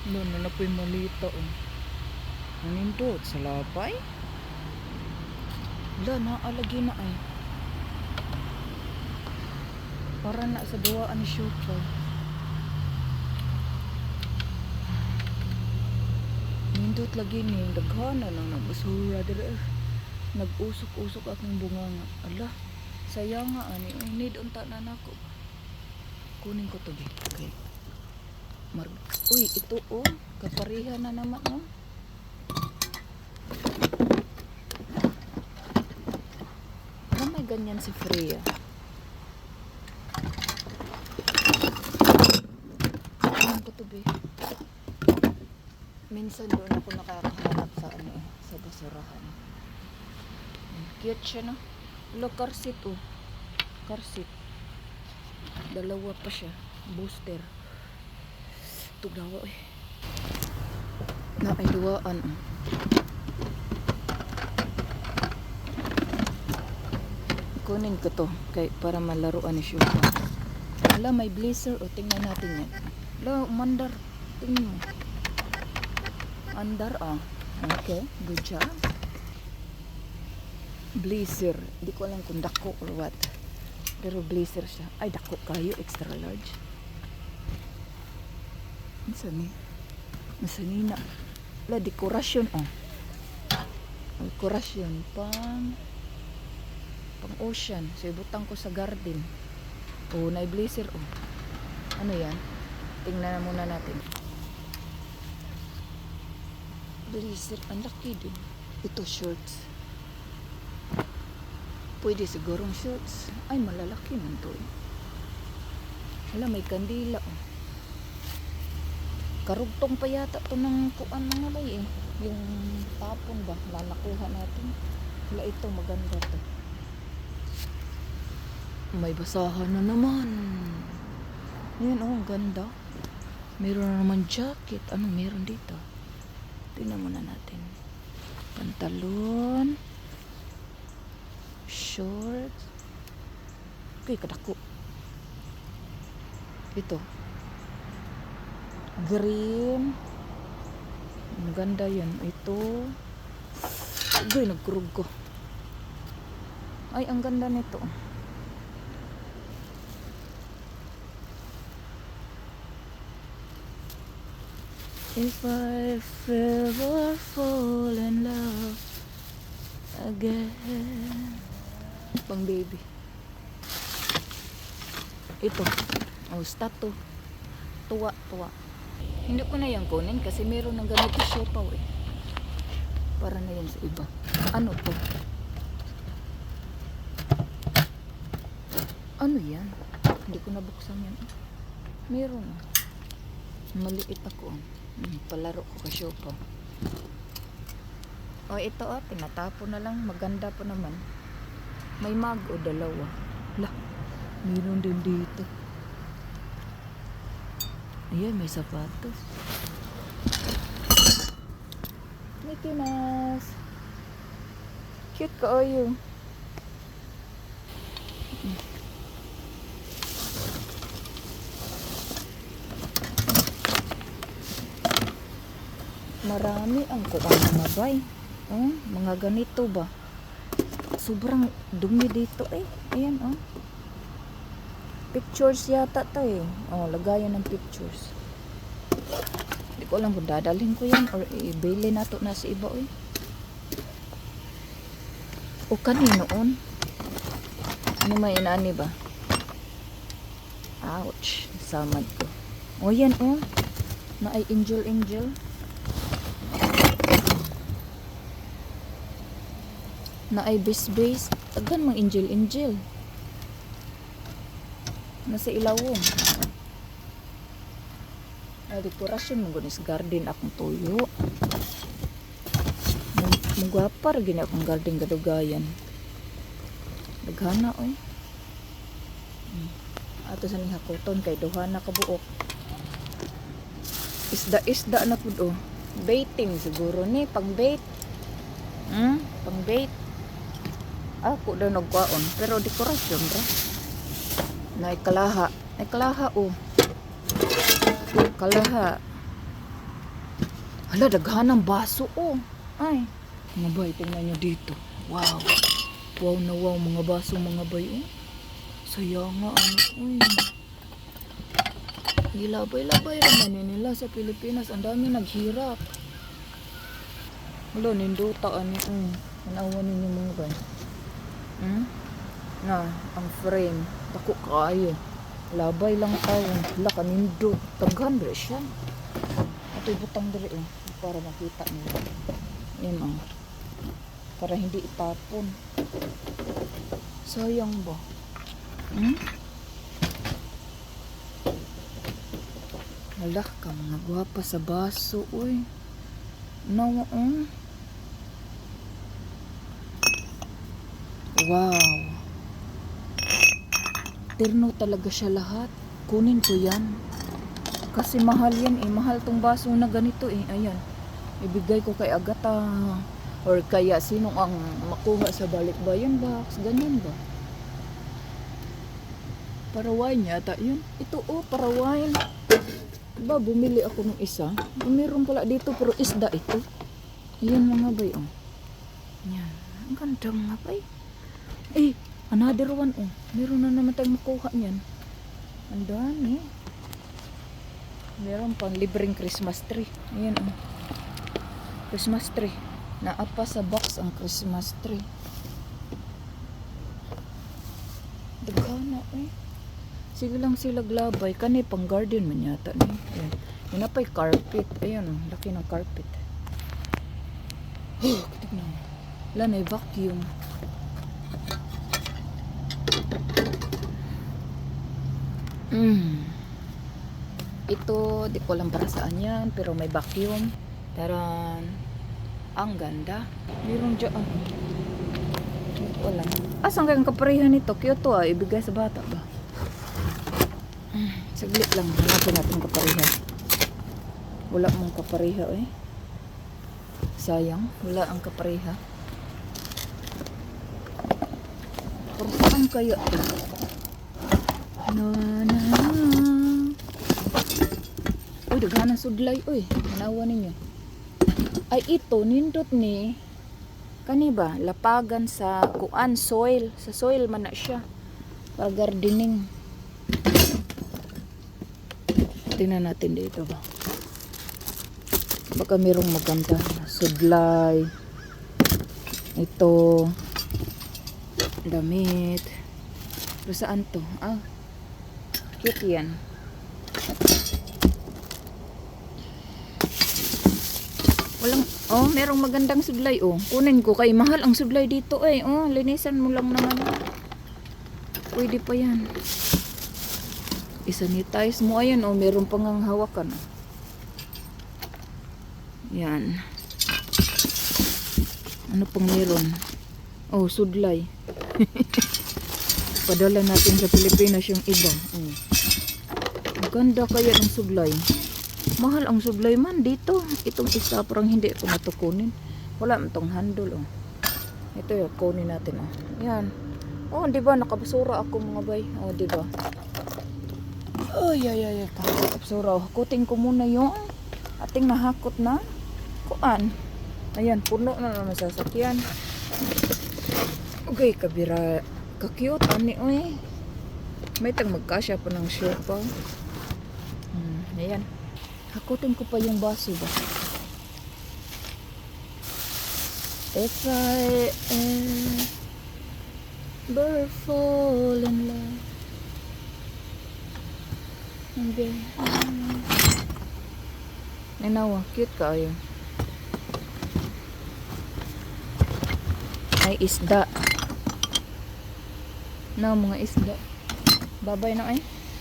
Ano na na po'y malita oh. Nanindot sa labay? Wala na, alagi na ay. Para na sa duwaan ni Shupa. Nindot lagi ni daghana nang nagbasura dire. Nag-usok-usok akong bunganga. Ala, sayang nga ani. Need unta na nako. Kunin ko to. Okay. Mar Uy, ito oh. Kapariha na naman oh. Ano may ganyan si Freya? Kunin ko to be. Minsan doon ako nakakahanap sa ano eh, sa basurahan. Cute siya no? Lo, car seat oh. Car seat. Dalawa pa siya. Booster. Tugnawa eh. Na ay duwaan. Kunin ko to kay para malaruan ni Shuka. Ala, may blazer o tingnan natin yan. Ala, umandar. Tingnan mo. Andar ah. Okay, good job. Blazer. Hindi ko alam kung dako or what. Pero blazer siya. Ay, dako kayo. Extra large. Ano ni? Masanina. Wala, dekorasyon oh. Dekorasyon pang pang ocean. So, ibutang ko sa garden. Oh, na blazer oh. Ano yan? Tingnan na muna natin. Blazer. Ang laki din. Ito shorts. Pwede sigurong shorts. Ay, malalaki man to eh. Wala, may kandila oh. Karugtong pa yata to ng kuan mga bay eh. Yung tapon ba, lalakuha natin. Wala ito, maganda to. May basahan na naman. Yan oh, ang ganda. Meron na naman jacket. Ano meron dito? Tingnan muna natin. Pantalon. Shorts. Okay, kadako. Ito. Green. Ang ganda yan. Ito. Uy, nagkurog ko. Ay, ang ganda nito. If I ever fall in love again. Pang baby. Ito. Oh, stato. Tuwa, tuwa. Hindi ko na yan kunin kasi meron ng ganito siopaw eh. Para na yan sa iba. Ano to? Ano yan? Hindi ko nabuksan yan. Meron ah. Maliit ako. Hmm, palaro ko ka siopaw. O ito ah, tinatapo na lang. Maganda pa naman. May mag o dalawa. Lah, meron din dito. Ayan, may sapatos. Mickey Mouse. Cute ka oyo. Marami ang kuha ng mabay. Oh, mga ganito ba? Sobrang dumi dito eh. Ayan oh. Pictures yata to eh. Oh, lagayan ng pictures. Hindi ko alam kung dadalhin ko yan or ibili na to na sa iba eh. O kanino on? Ano may inani ba? Ouch. Samad ko. O yan oh. Na ay angel angel. Na ay base base. Tagan mang angel angel. Nasa ilawom. Ay, dekorasyon mo gunis garden akong tuyo. Mugwapar gini akong garden gadugayan. Daghana oy. Hmm. Ato sa ning hakoton kay duha na kabuok. Isda-isda na pud oh. Baiting siguro ni pang bait. Hmm, pang bait. Ako daw nagkaon pero dekorasyon ra. Na kalaha. Ay kalaha oh. Kalaha. Hala, daghanang baso oh. Ay, mga bay, tingnan nyo dito. Wow. Wow na wow, mga baso, mga bay oh. Saya nga, ano, uy. Gilabay-labay naman nila sa Pilipinas. Ang dami naghirap. Wala, ninduta, ano, um. Anawan ninyo mga bay. Hmm? Na, ang frame. Dako kayo. Labay lang tayo. Wala ka nindot. Taghan, bre siya. Ito'y butang diri eh. Para makita nila. Yan oh. Para hindi itapon. Sayang ba? Hmm? Wala ka mga gwapa sa baso, uy. No, oh. Wow. Terno talaga siya lahat. Kunin ko yan. Kasi mahal yan eh. Mahal tong baso na ganito eh. Ayan. Ibigay ko kay Agata. Or kaya sino ang makuha sa balikbayan box. Ganyan ba? Para wine yata yun. Ito oh, para wine. Diba, bumili ako ng isa. Meron pala dito pero isda ito. Ayan mga bay oh. Yan. Ang ganda mga bay. Eh, another one oh. Meron na naman tayong makuha niyan. Ang dami. Meron pang libreng Christmas tree. Ayan oh. Christmas tree. Naapa sa box ang Christmas tree. Dagana eh. Sige lang sila glabay. Kani pang garden man yata ni. Ayan. Yun na pa'y carpet. Ayan oh. Laki ng carpet. Oh, tignan mo. Wala na vacuum. Mm. Ito, di ko alam para saan yan, pero may vacuum. Taran. Ang ganda. Meron dyan. Di ko alam. Asan kayang kaparehan nito? Kyoto ah, ibigay sa bata ba? Mm, Saglit lang, hanapin natin kapareha. Wala mong kapareha eh. Sayang, wala ang kapareha. Pero saan kaya ito? Na na na. Uy, daghanang sudlay. Uy, manawa ninyo. Ay, ito, nindot ni kani ba lapagan sa kuan soil sa soil man na siya para gardening tingnan natin dito ba baka merong maganda sudlay ito damit pero saan to ah cute yan Walang, oh, merong magandang sudlay, oh. Kunin ko kay mahal ang sudlay dito, eh. Oh, linisan mo lang naman. Pwede pa yan. Isanitize mo, ayan, oh. Meron pang ang hawakan, oh. Yan. Ano pang meron? Oh, sudlay. Padala natin sa Pilipinas yung iba. Ang ganda kaya ng sudlay. Mahal ang sublay man dito. Itong isa parang hindi ko natukunin. Wala man tong handle oh. Ito yung kunin natin oh. Yan. Oh, di ba nakabasura ako mga bay. Oh, di ba? Oh, yeah, yeah, yeah. Nakabasura. Oh. Kuting ko muna yung ating nahakot na kuan. Ayan, puno na naman sasakyan. Okay, kabira. Ka-cute, ani, oy. May tang magkasya pa ng shirt pa. Hmm, ayan. Hakutin ko pa yung baso ba? If I ever fall in love Okay. Nanawa, cute ka ayo. Ay isda. Na mga isda. Babay na ay.